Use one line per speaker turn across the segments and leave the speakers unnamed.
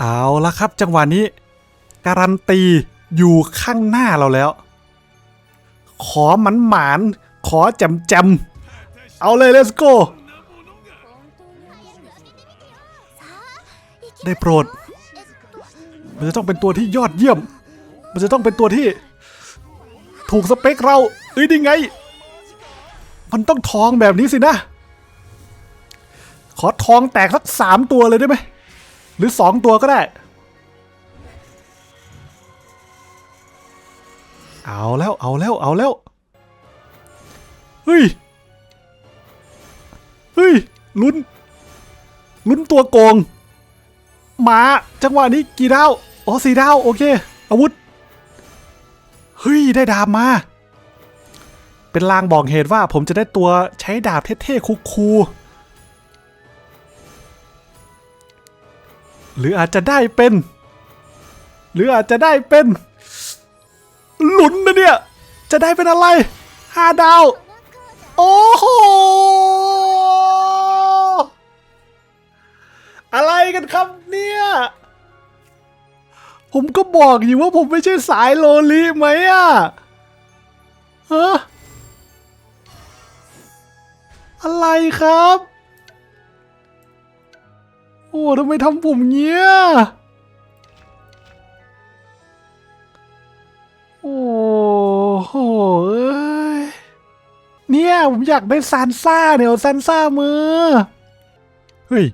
เอาละครับจังหวะนี้ การันตีอยู่ข้างหน้าเราแล้ว ขอหมันหมานขอจมแจมๆเอาเลย let's go ได้โปรด มันจะต้องเป็นตัวที่ยอดเยี่ยม มันจะต้องเป็นตัวที่ ถูกสเปคเรา เอ้ยนี่ไง มันต้องทองแบบนี้สินะ ขอทองแตกสักสามตัวเลยได้ไหม หรือสองตัวก็ได้ เอาแล้วเอาแล้วเอาแล้ว เฮ้ย เฮ้ย ลุ้น ลุ้นตัวโกงหมาจังหวะนี้กี่ดาว อ๋อสี่ดาว โอเค อาวุธ เฮ้ย ได้ดาบมา เป็นลางบอกเหตุว่าผมจะได้ตัวใช้ดาบเท่ๆคูลๆ หรืออาจจะได้เป็น หรืออาจจะได้เป็นหลุนนะเนี่ย จะได้เป็นอะไรห้าดาว โอ้โห อะไรกันครับเนี่ย ผมก็บอกอยู่ว่าผมไม่ใช่สายโลลิไหมอะฮะอะไรครับ อ้ทำไมทำผมเงี้ย โอ้โหเนี่ย ผมอยากได้ซานซ่าเนี่ยเอาซานซ่ามือ เฮ้ย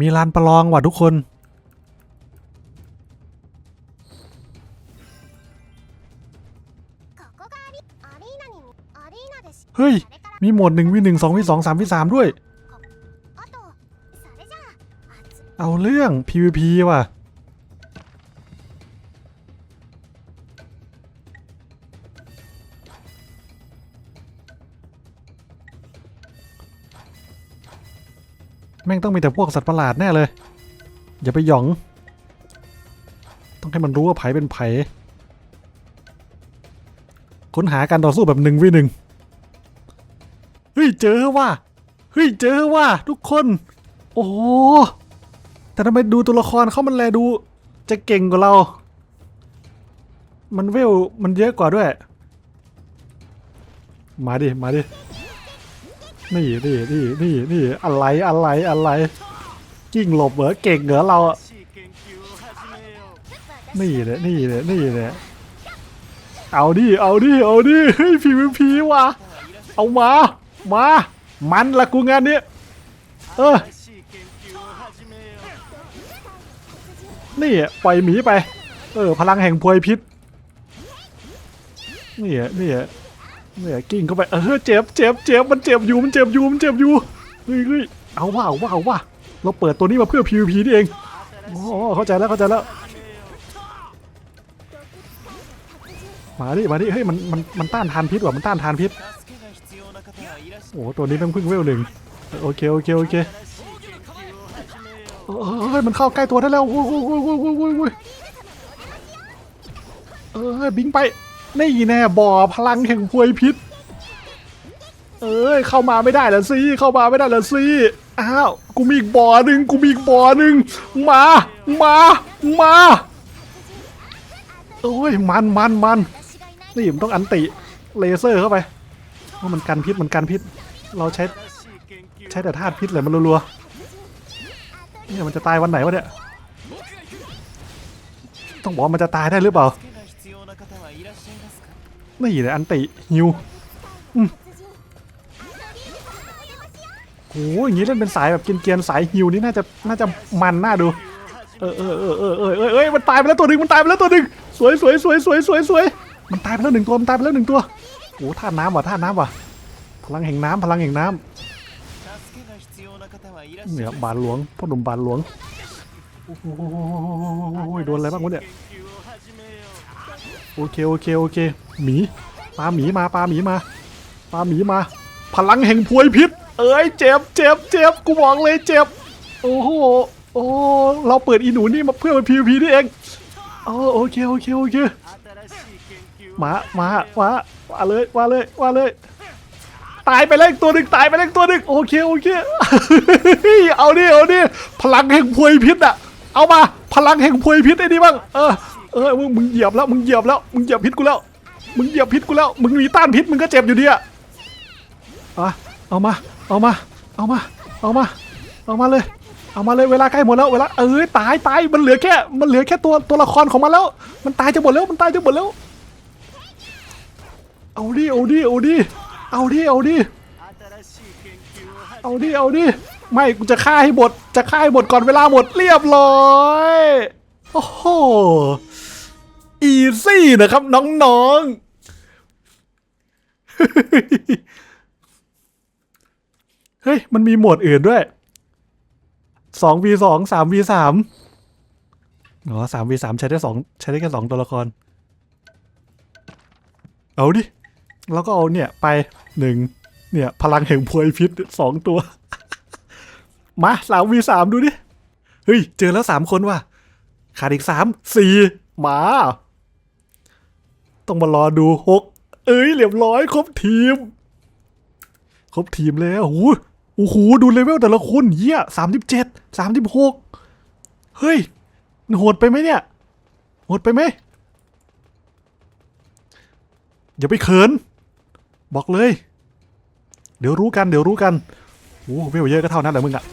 มีลานประลองว่ะทุกคน เฮ้ย มีโหมดหนึ่งวิหนึ่งสองวิสองสามวิสามด้วย เอาเรื่อง PVP ว่ะ แม่งต้องมีแต่พวกสัตว์ประหลาดแน่เลย อย่าไปหยอง ต้องให้มันรู้ว่าไผเป็นไผค้นหาการต่อสู้แบบหนึ่งวิหนึ่งเฮ้ย เจอว่ะเฮ้ย เจอว่ะทุกคน โอ้ แต่ทำไมดูตัวละครเขามันแลดู จะเก่งกว่าเรา มันเวลมันเยอะกว่าด้วย มาดิ มาดิ นี่นี่นี่นี่นี่อะไรอะไรอะไร กิ้งหลบเหรอเก่งเหรอเราอะนี่เลยนี่เลยนี่เลยเอาดิ เอาดิ เอาดิ เฮ้ยพีวีพีว่ะ เอามา มา มันละกูงานนี้ เออ นี่ปล่อยหมีไป เออ พลังแห่งพวยพิษ นี่นี่นี่กิ้งเข้าไปเออเจ็บเจ็บเจ็บมันเจ็บอยู่มันเจ็บอยู่มันเจ็บอยู่เฮ้ยเฮ้ยเอาว่าเอาว่าเอาว่าเราเปิดตัวนี้มาเพื่อ PVP นี่เองอ๋อเข้าใจแล้วเข้าใจแล้วมาดิมาดิเฮ้ยมันมันมันต้านทานพิษว่ะมันต้านทานพิษโอ้ตัวนี้ต้องพึ่งเวลหนึ่งโอเคโอเคโอเค เฮ้ยมันเข้าใกล้ตัวได้แล้วโอ้ยโอ้ยโอ้ยโอ้ยโอ้ยโอ้ยเออบิงไปนี่แน่บ่อพลังแห่งพวยพิษ เอ้ยเข้ามาไม่ได้ละสิเข้ามาไม่ได้ละสิอ้าวกูมีอีกบ่อหนึ่งกูมีอีกบ่อหนึ่งมามามาโอ้ยมันมันมันนี่มต้องอันติเลเซอร์เข้าไปว่ามันกันพิษมันกันพิษ เราใช้ใช้แต่ธาตุพิษเลยมันรัวๆ เนี่ยมันจะตายวันไหนวะเนี่ย ต้องบอกมันจะตายได้หรือเปล่า นี่เลยอันติฮิวโอ้ยอย่างนี้เล่นเป็นสายแบบเกียนๆสายฮิวนี่น่าจะน่าจะมันน่าดู เออเออเออเออเออเออเออมันตายไปแล้วตัวหนึ่งมันตายไปแล้วตัวหนึ่งสวยสวยสวยสวยสวยสวยมันตายไปแล้วหนึ่งตัวมันตายไปแล้วหนึ่งตัวโอ้ท่าน้ำว่ะท่าน้ำว่ะพลังแห่งน้ำพลังแห่งน้ำ เนี่ยบาทหลวงพ่อหนุ่มบาทหลวงโอ้โหโดนอะไรบ้างวะเนี่ยโอเคโอเคโอเคหมีปลาหมีมาปลาหมีมาปลาหมีมา พลังแห่งพวยพิษ เอ้ยเจ็บเจ็บเจ็บกูบอกเลยเจ็บโอ้โหโอ้เราเปิดอีหนูนี่มาเพื่อมา PVP นี่เองโอ้โอเคโอเคโอเคมามามาว่าเลยว่าเลยว่าเลย ตายไปแล้วอีกตัวหนึ่งตายไปแล้วอีกตัวหนึ่งโอเคโอเคเอาดิเอาดิพลังแห่งพวยพิษอะเอามาพลังแห่งพวยพิษไอ้นี่บ้างเออเออมึงมึงเหยียบแล้วมึงเหยียบแล้วมึงเหยียบพิษกูแล้ว มึงเหยียบพิษกูแล้วมึงมีต้านพิษมึงก็เจ็บอยู่ดีอะอะเอามาเอามาเอามาเอามาเอามาเลยเอามาเลยเวลาใกล้หมดแล้วเวลาเอ้ยตายตายมันเหลือแค่มันเหลือแค่ตัวตัวละครของมันแล้ว มันตายจะหมดแล้วมันตายจะหมดแล้วเอาดิเอาดิเอาดิ เอาดิ เอาดิ เอาดิ เอาดิ ไม่ กูจะฆ่าให้หมด จะฆ่าให้หมดก่อนเวลาหมดเรียบร้อย โอ้โห อีซี่นะครับน้องๆ เฮ้ย มันมีโหมดอื่นด้วยสอง v สองสาม v สามอ๋อสาม v สามใช้ได้สองใช้ได้แค่สองตัวละคร เอาดิ แล้วก็เอาเนี่ยไปหนึ่งเนี่ย พลังแห่งพวยพิษสองตัว มาสามวีสามดูดิ เฮ้ย เจอแล้วสามคนว่ะขาดอีกสามสี่มา ต้องมารอดูหกเอ้ยเรียบร้อยครบทีม ครบทีมแล้วโอ้โหโอ้โหดูเลเวลแต่ละคนเยี่ยสามสิบเจ็ดสามสิบหกเฮ้ยโหดไปไหมเนี่ยโหดไปไหมอย่าไปเขิน บอกเลย เดี๋ยวรู้กันเดี๋ยวรู้กันโอ้เวลเยอะก็เท่านั้นแหละมึงอะ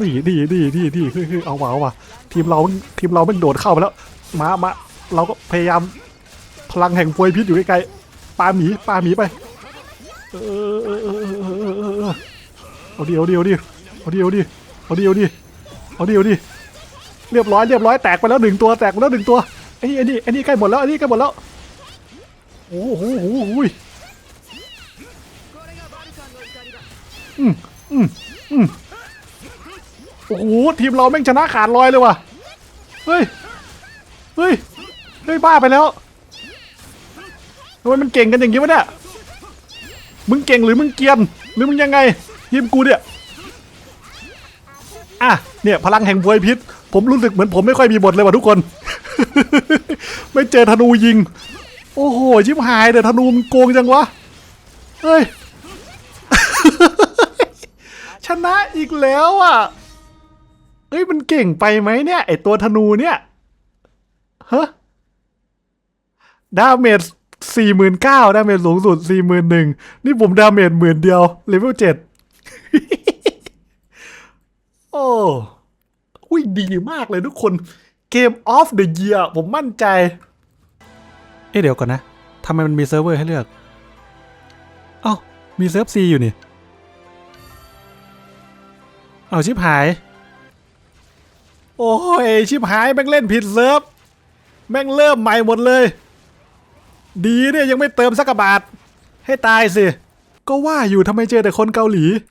นี่ดีดีดีดีคือคือเอาว่ะเอาว่ะทีมเราทีมเราไม่โดดเข้าไปแล้ว มามาเราก็พยายามพลังแห่งพวยพิษอยู่ใกล้ๆปาหมีปาหมีไปเออเออเออเออเออเออเออเอาดิเอาดิเอาดิเอาดิเอาดิเอาดิเอาดิเอาดิเอาดิเรียบร้อยเรียบร้อยแตกไปแล้วหนึ่งตัวแตกไปแล้วหนึ่งตัวไอ้นี่ไอ้นี่ไอ้นี่ใกล้หมดแล้วไอ้นี่ใกล้หมดแล้วโอ้โหโอ้โหโอ้โหอืมอืมอืมโอ้โหทีมเราแม่งชนะขาดลอยเลยว่ะ เฮ้ย เฮ้ย เฮ้ยบ้าไปแล้วทำไมมันเก่งกันอย่างนี้วะเนี่ย มึงเก่งหรือมึงเกียนหรือมึงยังไงทีมกูเนี่ย อะ เนี่ยพลังแห่งบวยพิษ ผมรู้สึกเหมือนผมไม่ค่อยมีบทเลยว่ะทุกคน ไม่เจอธนูยิง โอ้โหชิบหายเดี๋ยวธนูมันโกงจังวะ เฮ้ย ชนะอีกแล้วอะ เฮ้ยมันเก่งไปไหมเนี่ย ไอตัวธนูเนี่ยฮะดาเมจสี่หมื่นเก้าดาเมจสูงสุดสี่หมื่นหนึ่งนี่ผมดาเมจหมื่นเดียวเลเวลเจ็ดโอ้อุ้ยดีมากเลยทุกคนเกมออฟเดอะเยียผมมั่นใจ เอ๊ะเดี๋ยวก่อนนะทำไมมันมีเซิร์ฟเวอร์ให้เลือก เอ้า มีเซิร์ฟซีอยู่นี่ เอาชิบหาย โอ้ยชิบหายแม่งเล่นผิดเซิร์ฟแม่งเริ่มใหม่หมดเลย ดีเนี่ยยังไม่เติมสักกะบาท ให้ตายสิ ก็ว่าอยู่ทำไมเจอแต่คนเกาหลี